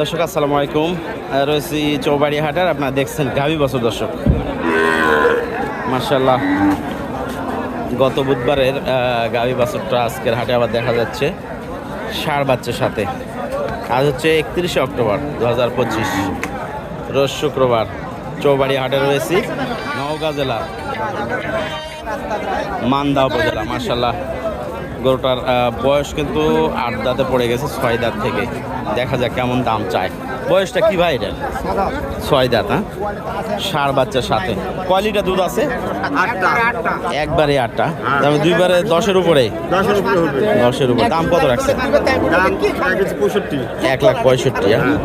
দর্শক, আসসালামু আলাইকুম। রয়েছি চৌবাড়ি হাটার আপনারা দেখছেন গাভী বছর দর্শক। মার্শাল্লাহ গত বুধবারের গাভী বাছরটা আজকের হাটে আবার দেখা যাচ্ছে ষাঁড় বাচ্চার সাথে। আজ হচ্ছে একত্রিশে অক্টোবর দু হাজার পঁচিশ রোজ শুক্রবার। চৌবাড়ি হাটে রয়েছি, নওগাঁ জেলা, মান্দা উপজেলা মার্শাল্লাহ গরুটার বয়স কিন্তু আট দাঁতে পড়ে গেছে, ছয় দাঁত থেকে। দেখা যাক কেমন দাম চায়। বয়সটা কি ভাই এটা? ছয় দাঁত হ্যাঁ? ষাঁড় বাচ্চার সাথে। কয় লিটার দুধ আছে? একবারে আটটা। তাহলে দুইবারে দশের উপরে? দশের উপরে দাম কত রাখছে এক লাখ পঁয়ষট্টি হ্যাঁ?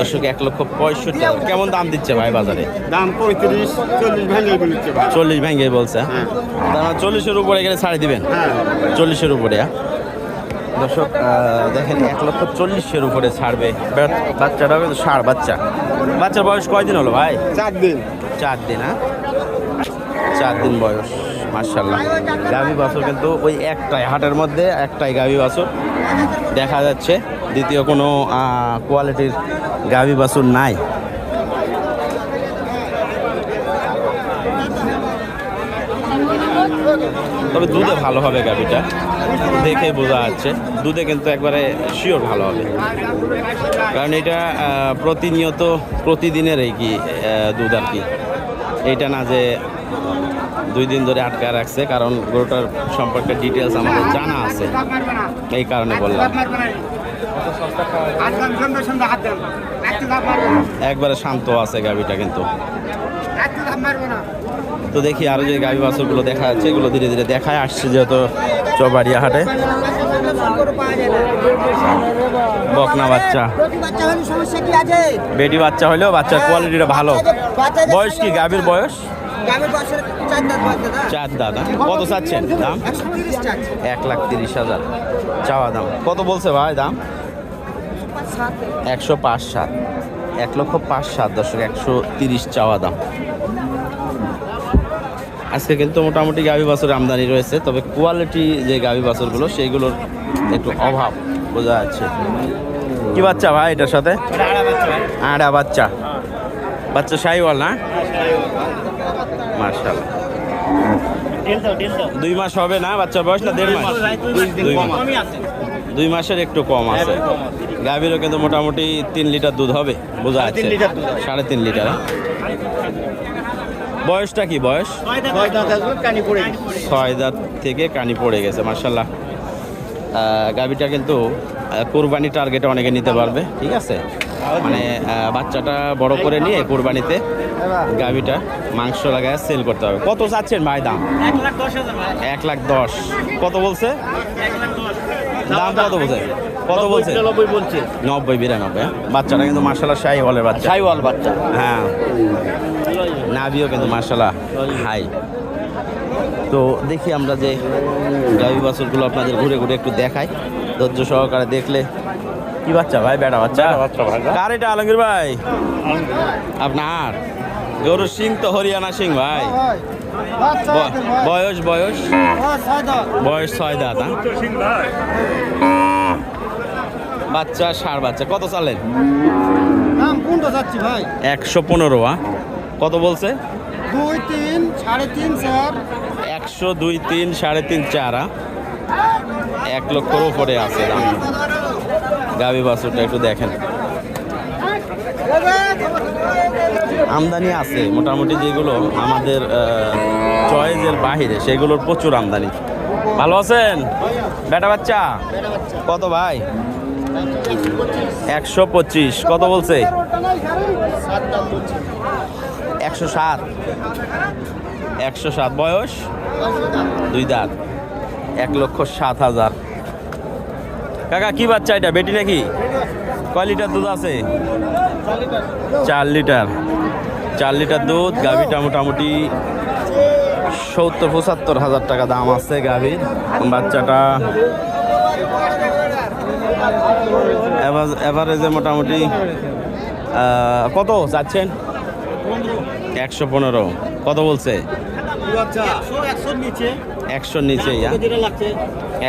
দর্শক এক লক্ষ পঁয়ষট্টি কেমন দাম দিচ্ছে ভাই বাজারে? দাম পঁয়ত্রিশ চল্লিশ ভেঙে বলছে চল্লিশ ভেঙে বলছে হ্যাঁ। তার মানে চল্লিশের উপরে গেলে ছাড়ে দিবেন? হ্যাঁ। চল্লিশের উপরে হ্যাঁ? দর্শক দেখেন এক লক্ষ চল্লিশের উপরে ছাড়বে। বাচ্চাটা হবে কিন্তু ষাঁড় বাচ্চা। বাচ্চার বয়স কয়দিন হলো ভাই? চার দিন। চার দিন হ্যাঁ? চার দিন বয়স মার্শাল্লাহ গাভী বাছুর কিন্তু ওই একটাই হাটের মধ্যে একটাই গাভী বাছুর। দেখা যাচ্ছে দ্বিতীয় কোনো কোয়ালিটির গাভী বাছুর নাই। তবে দুধে ভালো হবে গাভীটা। দেখে বোঝা যাচ্ছে। দুধে কিন্তু একবারে শিওর ভালো হবে। কারণ এটা প্রতিনিয়ত প্রতিদিনের এই কি দুধ আর কি। এটা না যে দুই দিন ধরে আটকা রাখছে, কারণ গরুটার সম্পর্কে ডিটেলস আমাদের জানা আছে। এই কারণে বললাম। একবারে শান্ত আছে গাভীটা কিন্তু। তো দেখি আরও যে গাভী বাছুরগুলো দেখা যাচ্ছে, এগুলো ধীরে ধীরে দেখায়, আসছে যেহেতু চৌবাড়িয়া হাটে বকনা বাচ্চা। বেটি বাচ্চা হলেও বাচ্চার কোয়ালিটিটা ভালো। বয়স কি, গাভীর বয়স? চার দাদা। কত চাচ্ছেন? দাম? এক লাখ তিরিশ হাজার। চাওয়া দাম। কত বলছে ভাই দাম? একশো পাঁচ সাত। এক লক্ষ পাঁচ সাত দশক একশো তিরিশ চাওয়া দাম। আজকে কিন্তু মোটামুটি গাভী বাছুর আমদানি রয়েছে তবে কোয়ালিটি যে গাভী বাছুরগুলো সেইগুলোর একটু অভাব বোঝা যাচ্ছে। কি বাচ্চা ভাই এটার সাথে? আড়া বাচ্চা। বাচ্চা সাইওয়াল না? মার্শাল দুই মাস হবে না বাচ্চার বয়স না দেড় মাস? দুই মাস। দুই মাসের একটু কম আছে। গাভীরও কিন্তু মোটামুটি তিন লিটার দুধ হবে বোঝা যাচ্ছে। সাড়ে তিন লিটার বয়সটা কি বয়স? ছয় দাঁত থেকে কানি পড়ে গেছে মার্শাল্লাহ গাভীটা কিন্তু কোরবানি টার্গেটে অনেকে নিতে পারবে ঠিক আছে? মানে বাচ্চাটা বড় করে নিয়ে কোরবানিতে গাভীটা মাংস লাগায় সেল করতে হবে। কত চাচ্ছেন ভাই দাম? এক লাখ দশ কত বলছে? দাম কত বলছে? কত বলছে? বলছে। নব্বই বিরানব্বই হ্যাঁ? বাচ্চাটা কিন্তু মার্শাল্লাহ শাহি বলের বাচ্চা। সাইওয়াল বাচ্চা। হ্যাঁ। নাভিও কিন্তু মার্শাল্লাহ হাই। তো দেখি আমরা যে গাভী বাছুরগুলো আপনাদের ঘুরে ঘুরে একটু দেখাই। ধৈর্য সহকারে দেখলে। কি বাচ্চা ভাই বেটা বাচ্চা? বাচ্চা কার এটা আলমগীর ভাই? আপনার। গরু সিং তো হরিয়ানা সিং ভাই। ব- বয়স বয়স? বয়স ছয় দাঁত হ্যাঁ? বাচ্চা সার বাচ্চা। কত চালেন? একশো পনেরো? কত বলছে? দুই তিন সাড়ে তিন চার একশো দুই তিন সাড়ে তিন চার? এক লক্ষর উপরে আছে দাম। গাভী বাছুরটা একটু দেখেন। আমদানি আছে মোটামুটি যেগুলো আমাদের চয়েজের বাহিরে সেগুলোর প্রচুর আমদানি। ভালো আছেন? বেটা বাচ্চা? কত ভাই? একশো পঁচিশ। কত বলছে? একশো সাত। একশো সাত বয়স, দুই দাঁত। এক লক্ষ সাত হাজার। কাকা, কি বাচ্চা এটা? বেটি নাকি? কয় লিটার দুধ আছে? চার লিটার। চার লিটার দুধ, গাভিটা মোটামুটি সত্তর পঁচাত্তর হাজার টাকা দাম আছে গাভির। বাচ্চাটা এভারেজে মোটামুটি কত যাচ্ছেন? একশো পনেরো। কত বলছে? একশোর নিচে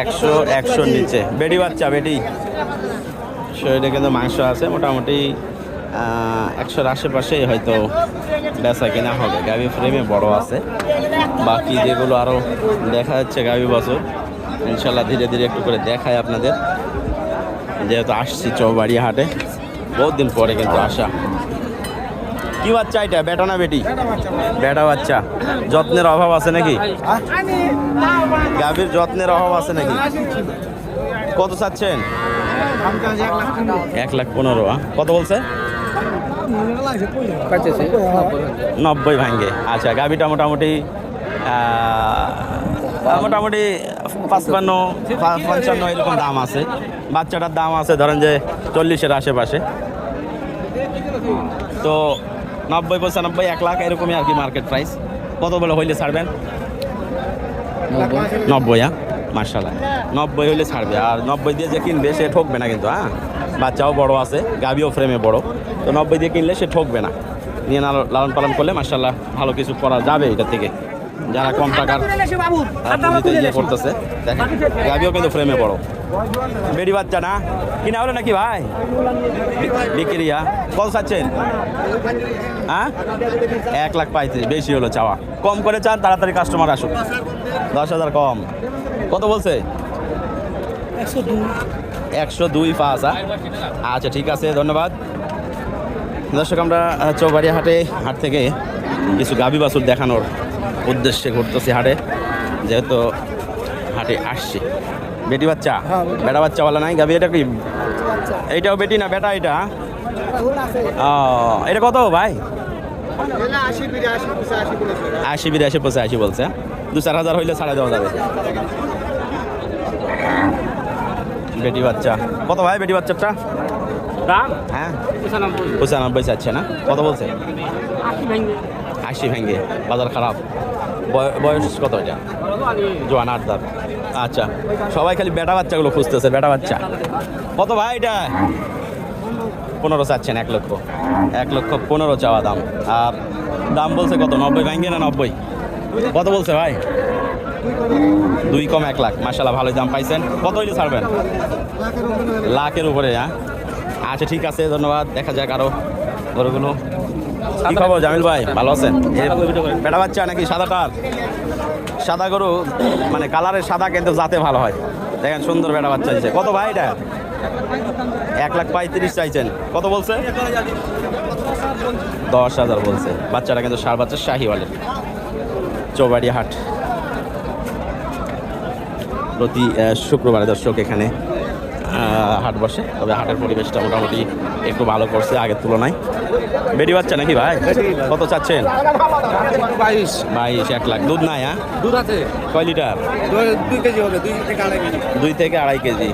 একশো একশোর নিচে। বেডি বাচ্চা বেটি শরীরে কিন্তু মাংস আছে, মোটামুটি একশোর আশেপাশেই হয়তো বেচা কেনা হবে। গাভি ফ্রেমে বড় আছে। বাকি যেগুলো আরও দেখা যাচ্ছে গাভি বছর, ইনশাল্লাহ ধীরে ধীরে একটু করে দেখায় আপনাদের। যেহেতু আসছি চৌবাড়ি হাটে বহুত দিন পরে কিন্তু আসা। কি বাচ্চা এটা? বেটা না বেটি? বেটা বাচ্চা। যত্নের অভাব আছে নাকি? গাভীর যত্নের অভাব আছে নাকি? কত চাচ্ছেন? এক লাখ পনেরো? কত বলছে? নব্বই ভাঙ্গে। আচ্ছা গাভীটা মোটামুটি মোটামুটি পাঁচপান্ন পঞ্চান্ন এরকম দাম আছে। বাচ্চাটার দাম আছে ধরেন যে চল্লিশের আশেপাশে। তো নব্বই পঁচানব্বই এক লাখ এরকমই আর কি মার্কেট প্রাইস কত বলে হইলে ছাড়বেন? নব্বই। হ্যাঁ? মার্শাল্লাহ নব্বই হইলে ছাড়বে। আর নব্বই দিয়ে যে কিনবে সে ঠকবে না কিন্তু হ্যাঁ? বাচ্চাও বড় আছে গাবিও ফ্রেমে বড়। তো নব্বই দিয়ে কিনলে সে ঠকবে না। নিয়ে লাল- লালন পালন করলে মার্শাল্লাহ ভালো কিছু করা যাবে এটা থেকে। যারা কম টাকার আহ, ইয়ে করতেছে। দেখেন গাবিও কিন্তু ফ্রেমে বড়। বেডি বাচ্চা না? কিনা হলো নাকি ভাই? বিক্রিয়া কত চাচ্ছেন? হ্যাঁ? এক লাখ পঁয়ত্রিশ বেশি হলো চাওয়া। কম করে চান তাড়াতাড়ি কাস্টমার আসুক। দশ হাজার কম। কত বলছে? একশো দুই। পাঁচ হ্যাঁ? আচ্ছা ঠিক আছে ধন্যবাদ। দর্শক আমরা চৌবাড়িয়া হাটে হাট থেকে কিছু গাভী বাছুর দেখানোর উদ্দেশ্যে ঘুরতেছি হাটে। যেহেতু হাটে আসছি। বেটি বাচ্চা? বেটা। বাচ্চা বলা নাই? গাভী এটা কি? এইটাও বেটি না বেটা এটা? ও এটা কত ভাই? আশি বিরাশি পঁচাশি বলেছে। আশি বলছে দু চার হাজার হইলে ছাড়া দেওয়া যাবে। বেটি বাচ্চা। কত ভাই বেটি বাচ্চাটা? দাম? হ্যাঁ। পঁচানব্বই। পঁচানব্বই চাচ্ছে না? কত বলছে? আশি ভেঙে, বাজার খারাপ। বয়- বয়স কত এটা? জোয়ান আট দাঁত। আচ্ছা সবাই খালি বেটা বাচ্চাগুলো খুঁজতেছে, বেটা বাচ্চা। কত ভাই এটা? পনেরো চাচ্ছেন, এক লক্ষ। এক লক্ষ পনেরো চাওয়া দাম। আর দাম বলছে কত? নব্বই ভেঙ্গে না নব্বই? কত বলছে ভাই? দুই কম এক লাখ। মাসাল্লাহ ভালোই দাম পাইছেন। কত হইলে ছাড়বেন? লাখের উপরে হ্যাঁ? আচ্ছা ঠিক আছে, ধন্যবাদ। দেখা যাক আরও গরুগুলো। কি খবর জামিল ভাই? ভালো আছেন? বেটা বাচ্চা নাকি সাদাটার সাদা গরু মানে কালারের সাদা কিন্তু জাতে ভালো হয়। দেখেন সুন্দর বেটা বাচ্চা দিচ্ছে কত ভাই এটা? এক লাখ পঁয়ত্রিশ চাইছেন। কত বলছে? দশ হাজার বলছে। বাচ্চাটা কিন্তু সার বাচ্চা শাহিওয়ালের চৌবাড়ি হাট প্রতি শুক্রবারে দর্শক এখানে। হাট বসে। তবে হাটের পরিবেশটা মোটামুটি একটু ভালো করছে আগের তুলনায়। বেটি বাচ্চা নাকি ভাই? কত চাচ্ছেন? বাইশ। বাইশ এক লাখ। দুধ নাই হ্যাঁ? দুধ আছে। কয় লিটার? দুই কেজি হবে দুই থেকে আড়াই কেজি। দুই থেকে আড়াই কেজি।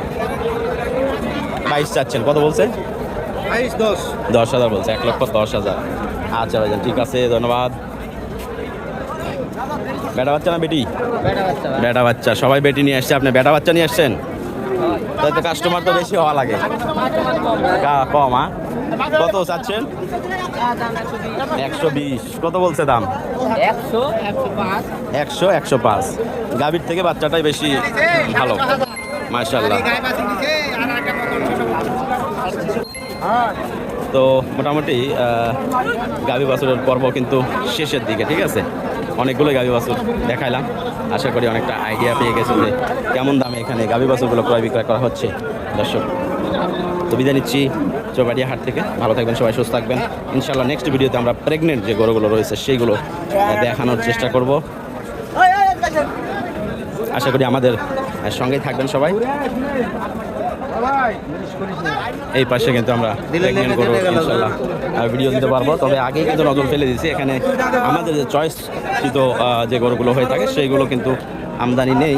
বাইশ চাচ্ছেন। কত বলছে? বাইশ দশ। দশ হাজার বলছে। এক লক্ষ দশ হাজার। আচ্ছা ভাইজান ঠিক আছে ধন্যবাদ। বেটা বাচ্চা না বেটি? বেটা বাচ্চা। সবাই বেটি নিয়ে আসছে। আপনি বেটা বাচ্চা নিয়ে আসছেন? তাই তো কাস্টমার তো বেশি হওয়া লাগে। কম হ্যাঁ কত চাচ্ছেন? একশো বিশ। কত বলছে দাম? একশো একশো পাঁচ। গাভীর থেকে বাচ্চাটাই বেশি ভালো। মার্শাল্লাহ তো মোটামুটি আহ, গাভী বাছুরের পর্ব কিন্তু শেষের দিকে ঠিক আছে? অনেকগুলো গাভী বাছুর দেখাইলাম। আশা করি অনেকটা আইডিয়া পেয়ে গেছে যে কেমন দামে এখানে গাভী বাছুরগুলো ক্রয় বিক্রয় করা হচ্ছে। দর্শক, তো বিদায় নিচ্ছি চৌবাড়িয়া হাট থেকে। ভালো থাকবেন, সবাই সুস্থ থাকবেন। ইনশাল্লাহ নেক্সট ভিডিওতে আমরা প্রেগনেন্ট যে গরুগুলো রয়েছে সেইগুলো দেখানোর চেষ্টা করব। আশা করি আমাদের সঙ্গেই থাকবেন সবাই। এই পাশে কিন্তু আমরা ইনশাল্লাহ ভিডিও দিতে পারব। তবে আগে কিন্তু নজর ফেলে দিয়েছি এখানে আমাদের যে চয়েস কিন্তু যে গরুগুলো হয়ে থাকে সেইগুলো কিন্তু আমদানি নেই।